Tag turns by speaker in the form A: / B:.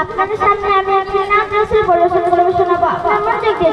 A: আপনার সামনে আমি আপনার মনোযোগ দিয়ে